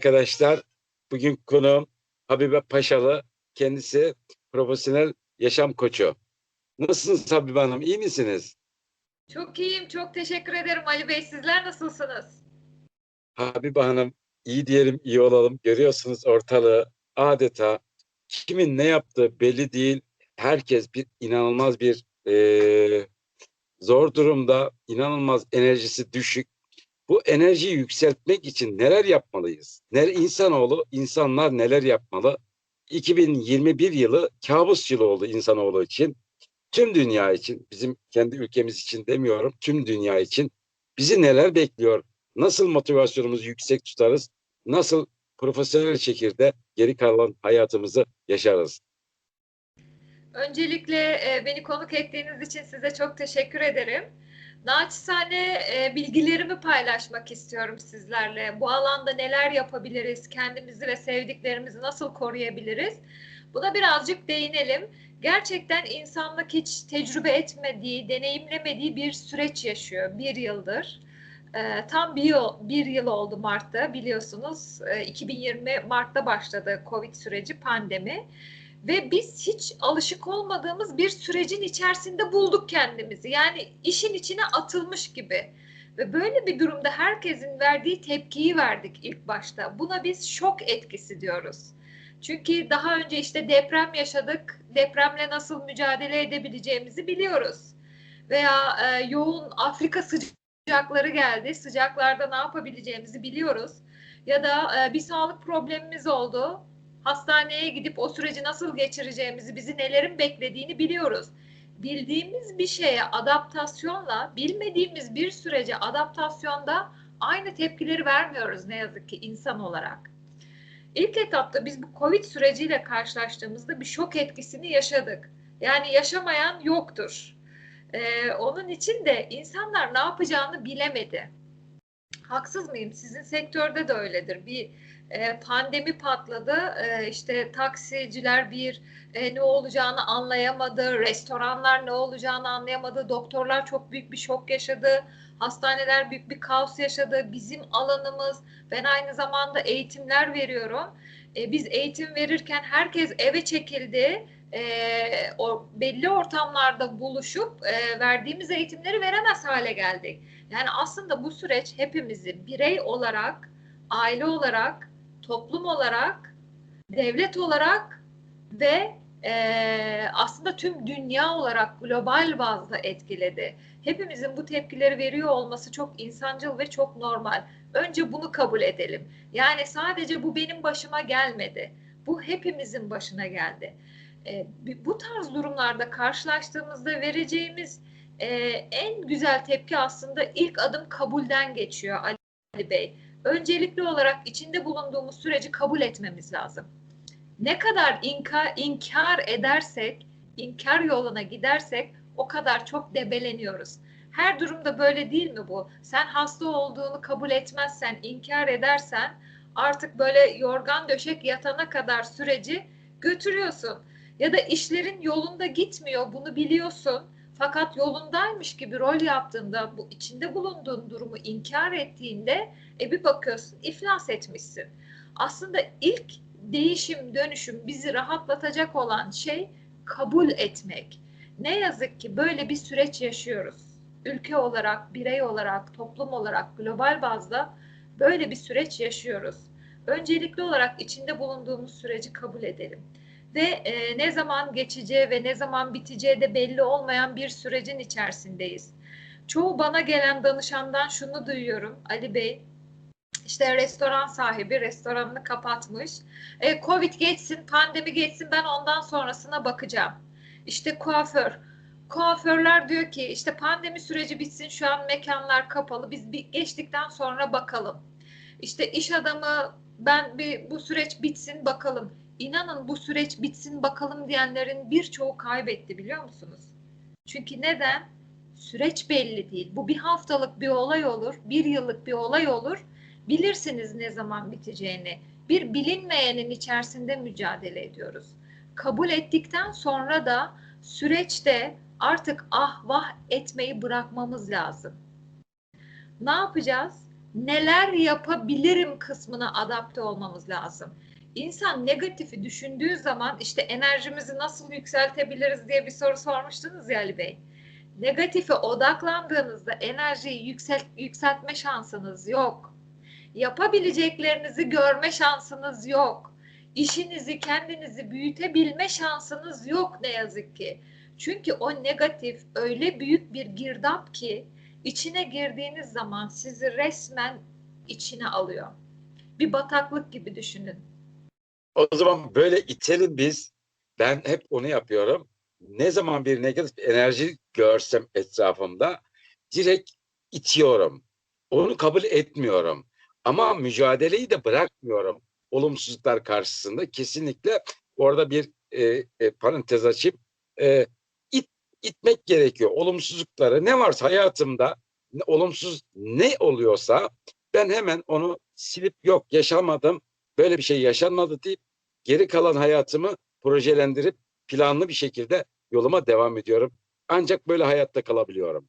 arkadaşlar. Bugün konuğum Habibe Paşalı. Kendisi profesyonel yaşam koçu. Nasılsınız Habibe Hanım? İyi misiniz? Çok iyiyim. Çok teşekkür ederim Ali Bey. Sizler nasılsınız? Habibe Hanım iyi diyelim iyi olalım. Görüyorsunuz ortalığı adeta kimin ne yaptığı belli değil. Herkes bir inanılmaz bir eee, zor durumda, inanılmaz enerjisi düşük. Bu enerjiyi yükseltmek için neler yapmalıyız? Neler insanoğlu, insanlar neler yapmalı? 2021 yılı kabus yılı oldu insanoğlu için. Tüm dünya için, bizim kendi ülkemiz için demiyorum, tüm dünya için bizi neler bekliyor? Nasıl motivasyonumuzu yüksek tutarız? Nasıl profesyonel şekilde geri kalan hayatımızı yaşarız? Öncelikle e, beni konuk ettiğiniz için size çok teşekkür ederim. Naçizane e, bilgilerimi paylaşmak istiyorum sizlerle. Bu alanda neler yapabiliriz? Kendimizi ve sevdiklerimizi nasıl koruyabiliriz? Buna birazcık değinelim. Gerçekten insanlık hiç tecrübe etmediği, deneyimlemediği bir süreç yaşıyor bir yıldır. E, tam bir yıl, bir yıl oldu Mart'ta biliyorsunuz. E, 2020 Mart'ta başladı Covid süreci, pandemi. Ve biz hiç alışık olmadığımız bir sürecin içerisinde bulduk kendimizi. Yani işin içine atılmış gibi. Ve böyle bir durumda herkesin verdiği tepkiyi verdik ilk başta. Buna biz şok etkisi diyoruz. Çünkü daha önce işte deprem yaşadık. Depremle nasıl mücadele edebileceğimizi biliyoruz. Veya e, yoğun Afrika sıcakları geldi. Sıcaklarda ne yapabileceğimizi biliyoruz. Ya da e, bir sağlık problemimiz oldu hastaneye gidip o süreci nasıl geçireceğimizi, bizi nelerin beklediğini biliyoruz. Bildiğimiz bir şeye adaptasyonla bilmediğimiz bir sürece adaptasyonda aynı tepkileri vermiyoruz ne yazık ki insan olarak. İlk etapta biz bu Covid süreciyle karşılaştığımızda bir şok etkisini yaşadık. Yani yaşamayan yoktur. Ee, onun için de insanlar ne yapacağını bilemedi. Haksız mıyım? Sizin sektörde de öyledir. Bir e, pandemi patladı. E, işte taksiciler bir e, ne olacağını anlayamadı. Restoranlar ne olacağını anlayamadı. Doktorlar çok büyük bir şok yaşadı. Hastaneler büyük bir kaos yaşadı. Bizim alanımız, ben aynı zamanda eğitimler veriyorum. E, biz eğitim verirken herkes eve çekildi. E, o belli ortamlarda buluşup e, verdiğimiz eğitimleri veremez hale geldik. Yani aslında bu süreç hepimizi birey olarak, aile olarak, toplum olarak, devlet olarak ve e, aslında tüm dünya olarak global bazda etkiledi. Hepimizin bu tepkileri veriyor olması çok insancıl ve çok normal. Önce bunu kabul edelim. Yani sadece bu benim başıma gelmedi. Bu hepimizin başına geldi. E, bu tarz durumlarda karşılaştığımızda vereceğimiz e, en güzel tepki aslında ilk adım kabulden geçiyor Ali Bey öncelikli olarak içinde bulunduğumuz süreci kabul etmemiz lazım. Ne kadar inka, inkar edersek, inkar yoluna gidersek o kadar çok debeleniyoruz. Her durumda böyle değil mi bu? Sen hasta olduğunu kabul etmezsen, inkar edersen artık böyle yorgan döşek yatana kadar süreci götürüyorsun. Ya da işlerin yolunda gitmiyor, bunu biliyorsun. Fakat yolundaymış gibi rol yaptığında, bu içinde bulunduğun durumu inkar ettiğinde e bir bakıyorsun iflas etmişsin. Aslında ilk değişim, dönüşüm bizi rahatlatacak olan şey kabul etmek. Ne yazık ki böyle bir süreç yaşıyoruz. Ülke olarak, birey olarak, toplum olarak, global bazda böyle bir süreç yaşıyoruz. Öncelikli olarak içinde bulunduğumuz süreci kabul edelim. Ve e, ne zaman geçeceği ve ne zaman biteceği de belli olmayan bir sürecin içerisindeyiz. Çoğu bana gelen danışandan şunu duyuyorum. Ali Bey, işte restoran sahibi restoranını kapatmış. E, Covid geçsin, pandemi geçsin ben ondan sonrasına bakacağım. İşte kuaför. Kuaförler diyor ki işte pandemi süreci bitsin şu an mekanlar kapalı biz bir geçtikten sonra bakalım. İşte iş adamı ben bir bu süreç bitsin bakalım. İnanın bu süreç bitsin bakalım diyenlerin birçoğu kaybetti biliyor musunuz? Çünkü neden? Süreç belli değil. Bu bir haftalık bir olay olur, bir yıllık bir olay olur bilirsiniz ne zaman biteceğini. Bir bilinmeyenin içerisinde mücadele ediyoruz. Kabul ettikten sonra da süreçte artık ah vah etmeyi bırakmamız lazım. Ne yapacağız? neler yapabilirim kısmına adapte olmamız lazım. İnsan negatifi düşündüğü zaman işte enerjimizi nasıl yükseltebiliriz diye bir soru sormuştunuz ya Ali Bey. Negatife odaklandığınızda enerjiyi yükselt, yükseltme şansınız yok. Yapabileceklerinizi görme şansınız yok. İşinizi, kendinizi büyütebilme şansınız yok ne yazık ki. Çünkü o negatif öyle büyük bir girdap ki içine girdiğiniz zaman sizi resmen içine alıyor. Bir bataklık gibi düşünün. O zaman böyle itelim biz. Ben hep onu yapıyorum. Ne zaman bir negatif enerji görsem etrafımda direkt itiyorum. Onu kabul etmiyorum. Ama mücadeleyi de bırakmıyorum. Olumsuzluklar karşısında kesinlikle orada bir e, e, parantez açıp e, it, itmek gerekiyor. Olumsuzlukları ne varsa hayatımda ne, olumsuz ne oluyorsa ben hemen onu silip yok yaşamadım böyle bir şey yaşanmadı deyip geri kalan hayatımı projelendirip planlı bir şekilde yoluma devam ediyorum. Ancak böyle hayatta kalabiliyorum.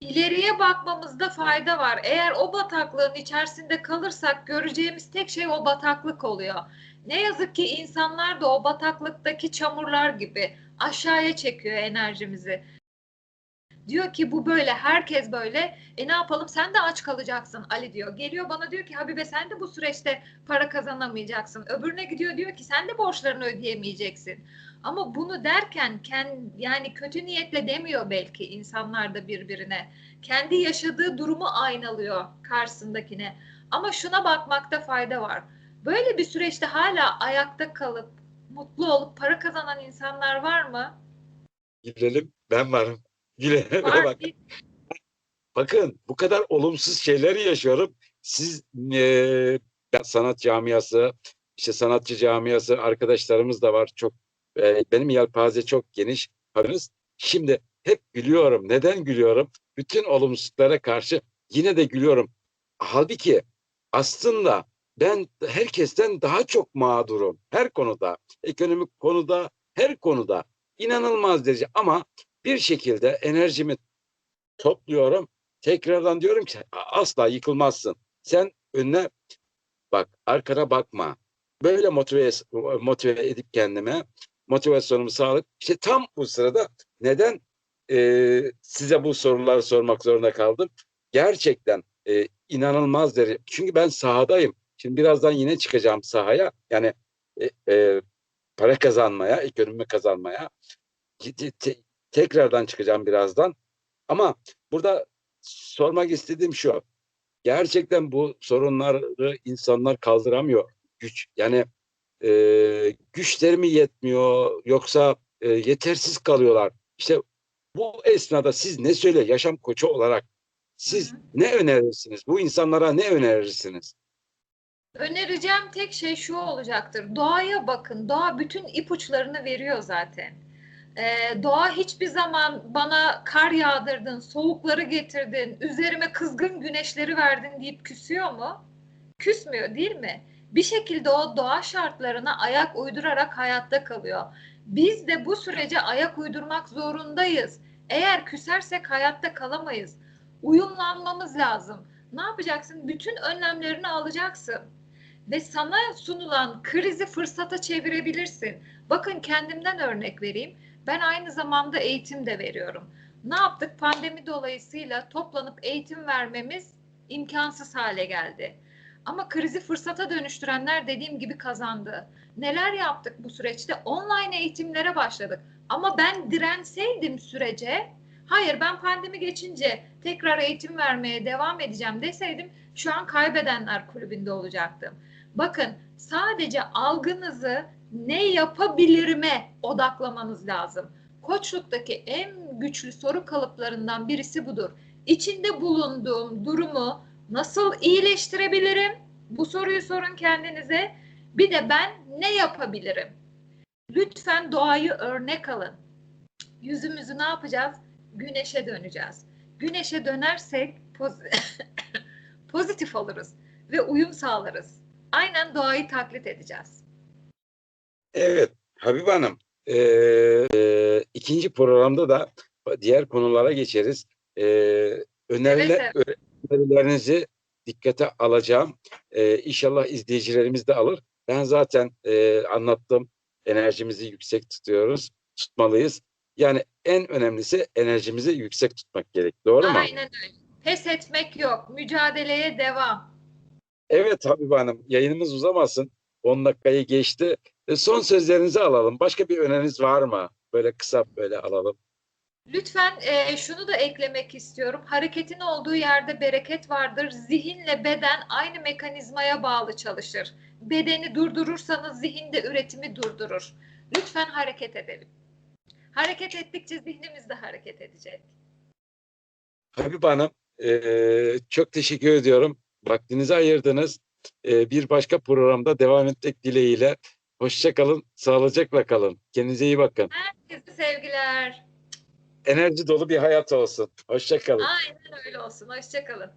İleriye bakmamızda fayda var. Eğer o bataklığın içerisinde kalırsak göreceğimiz tek şey o bataklık oluyor. Ne yazık ki insanlar da o bataklıktaki çamurlar gibi aşağıya çekiyor enerjimizi. Diyor ki bu böyle, herkes böyle. E ne yapalım? Sen de aç kalacaksın Ali diyor. Geliyor bana diyor ki Habibe sen de bu süreçte para kazanamayacaksın. Öbürüne gidiyor diyor ki sen de borçlarını ödeyemeyeceksin. Ama bunu derken kend, yani kötü niyetle demiyor belki insanlar da birbirine. Kendi yaşadığı durumu aynalıyor karşısındakine. Ama şuna bakmakta fayda var. Böyle bir süreçte hala ayakta kalıp mutlu olup para kazanan insanlar var mı? Gülelim ben varım. Var. Bak, bakın bu kadar olumsuz şeyleri yaşıyorum. Siz e, sanat camiası, işte sanatçı camiası arkadaşlarımız da var. Çok e, benim yelpaze çok geniş. Haberiniz. Şimdi hep gülüyorum. Neden gülüyorum? Bütün olumsuzluklara karşı yine de gülüyorum. Halbuki aslında ben herkesten daha çok mağdurum. Her konuda, ekonomik konuda, her konuda inanılmaz derece ama bir şekilde enerjimi topluyorum. Tekrardan diyorum ki asla yıkılmazsın. Sen önüne bak, arkana bakma. Böyle motive, motive edip kendime motivasyonumu sağlayıp işte tam bu sırada neden e, size bu soruları sormak zorunda kaldım? Gerçekten e, inanılmaz derece. Çünkü ben sahadayım. Şimdi birazdan yine çıkacağım sahaya. Yani e, e, para kazanmaya, ekonomi kazanmaya. Te- te- tekrardan çıkacağım birazdan. Ama burada sormak istediğim şu. Gerçekten bu sorunları insanlar kaldıramıyor. Güç yani e, güçleri mi yetmiyor yoksa e, yetersiz kalıyorlar. İşte bu esnada siz ne söyle yaşam koçu olarak siz Hı hı. ne önerirsiniz? Bu insanlara ne önerirsiniz? Önereceğim tek şey şu olacaktır. Doğaya bakın. Doğa bütün ipuçlarını veriyor zaten. Ee, doğa hiçbir zaman bana kar yağdırdın, soğukları getirdin, üzerime kızgın güneşleri verdin deyip küsüyor mu? Küsmüyor değil mi? Bir şekilde o doğa şartlarına ayak uydurarak hayatta kalıyor. Biz de bu sürece ayak uydurmak zorundayız. Eğer küsersek hayatta kalamayız. Uyumlanmamız lazım. Ne yapacaksın? Bütün önlemlerini alacaksın ve sana sunulan krizi fırsata çevirebilirsin. Bakın kendimden örnek vereyim. Ben aynı zamanda eğitim de veriyorum. Ne yaptık? Pandemi dolayısıyla toplanıp eğitim vermemiz imkansız hale geldi. Ama krizi fırsata dönüştürenler dediğim gibi kazandı. Neler yaptık bu süreçte? Online eğitimlere başladık. Ama ben direnseydim sürece, hayır ben pandemi geçince tekrar eğitim vermeye devam edeceğim deseydim şu an kaybedenler kulübünde olacaktım. Bakın sadece algınızı ne yapabilirime odaklamanız lazım. Koçluktaki en güçlü soru kalıplarından birisi budur. İçinde bulunduğum durumu nasıl iyileştirebilirim? Bu soruyu sorun kendinize. Bir de ben ne yapabilirim? Lütfen doğayı örnek alın. Yüzümüzü ne yapacağız? Güneşe döneceğiz. Güneşe dönersek poz- pozitif oluruz ve uyum sağlarız. Aynen doğayı taklit edeceğiz. Evet Habib Hanım e, e, ikinci programda da diğer konulara geçeriz. E, öneriler, önerilerinizi dikkate alacağım. Ee, inşallah izleyicilerimiz de alır. Ben zaten e, anlattım. Enerjimizi yüksek tutuyoruz. Tutmalıyız. Yani en önemlisi enerjimizi yüksek tutmak gerek. Doğru mu? Aynen öyle. Pes etmek yok. Mücadeleye devam. Evet Habibe Hanım. Yayınımız uzamasın. 10 dakikayı geçti. E, son sözlerinizi alalım. Başka bir öneriniz var mı? Böyle kısa böyle alalım. Lütfen e, şunu da eklemek istiyorum. Hareketin olduğu yerde bereket vardır. Zihinle beden aynı mekanizmaya bağlı çalışır. Bedeni durdurursanız zihin de üretimi durdurur. Lütfen hareket edelim. Hareket ettikçe zihnimiz de hareket edecek. Habibe Hanım e, çok teşekkür ediyorum. Vaktinizi ayırdınız. E, bir başka programda devam etmek dileğiyle. Hoşça kalın, sağlıcakla kalın. Kendinize iyi bakın. Herkese sevgiler. Enerji dolu bir hayat olsun. Hoşça kalın. Aynen öyle olsun. Hoşçakalın.